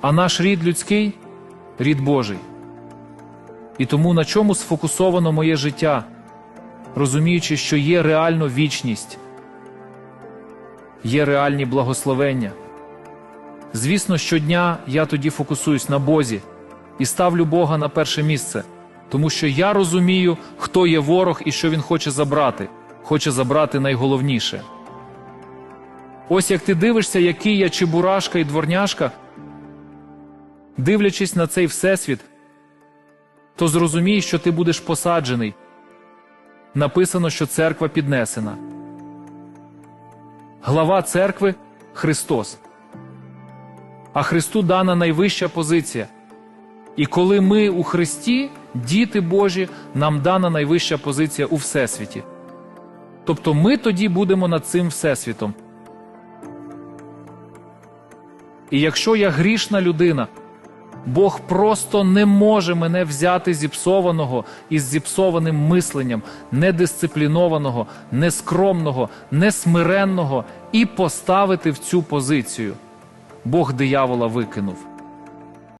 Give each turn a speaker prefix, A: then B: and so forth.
A: А наш рід людський рід Божий. І тому на чому сфокусовано моє життя, розуміючи, що є реально вічність, є реальні благословення. Звісно, щодня я тоді фокусуюсь на Бозі і ставлю Бога на перше місце, тому що я розумію, хто є ворог і що він хоче забрати, хоче забрати найголовніше. Ось як ти дивишся, який я чебурашка і дворняшка, дивлячись на цей всесвіт, то зрозумій, що ти будеш посаджений. Написано, що церква піднесена. Глава церкви Христос. А Христу дана найвища позиція. І коли ми у Христі, діти Божі, нам дана найвища позиція у Всесвіті. Тобто ми тоді будемо над цим Всесвітом. І якщо я грішна людина, Бог просто не може мене взяти зіпсованого із зіпсованим мисленням, недисциплінованого, нескромного, несмиренного і поставити в цю позицію. Бог диявола викинув.